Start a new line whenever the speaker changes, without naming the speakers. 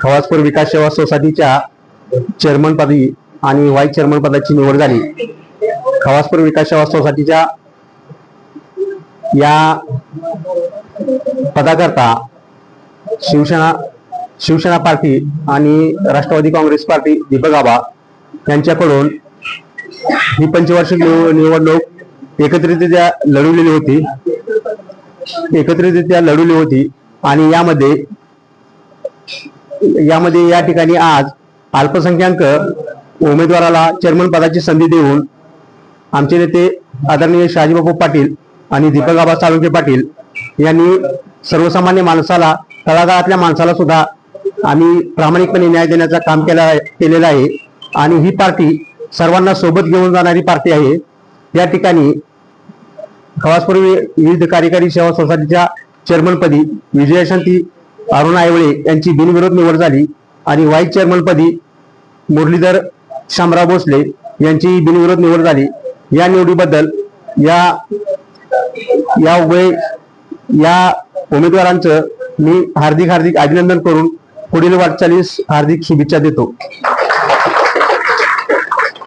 खवासपूर विकास सेवा सोसायटीच्या चेअरमनपदी आणि व्हाईस चेअरमन पदाची निवड झाली. खवासपूर विकास सेवा सोसायटीच्या या पदाकरता शिवसेना शिवसेना पार्टी आणि राष्ट्रवादी काँग्रेस पार्टी दीपक आबा यांच्याकडून ही पंचवार्षिक निवडणूक एकत्रितरित्या लढवलेली होती. एकत्रितरित्या लढवली होती आणि यामध्ये यामध्ये या ठिकाणी आज अल्पसंख्याक उमेदवाराला चेअरमन पदाची संधी देऊन आमचे नेते आदरणीय शहाजीबापू पाटील आणि दीपक बाबा साळुंके पाटील यांनी सर्वसामान्य माणसाला तळागाळातल्या माणसाला सुद्धा आम्ही प्रामाणिकपणे न्याय देण्याचं काम केलं आहे केलेलं आहे. आणि ही पार्टी सर्वांना सोबत घेऊन जाणारी पार्टी आहे. या ठिकाणी खवासपूर्वी विविध कार्यकारी सेवा सोसायटीच्या चेअरमनपदी विजयशांती अरुणा आयवळे यांची बिनविरोध निवड झाली आणि व्हाईस चेअरमनपदी मुरलीधर शामराव भोसले यांची बिनविरोध निवड झाली. या निवडीबद्दल या या उभय या उमेदवारांचं मी हार्दिक हार्दिक अभिनंदन करून पुढील वाटचालीस हार्दिक शुभेच्छा देतो.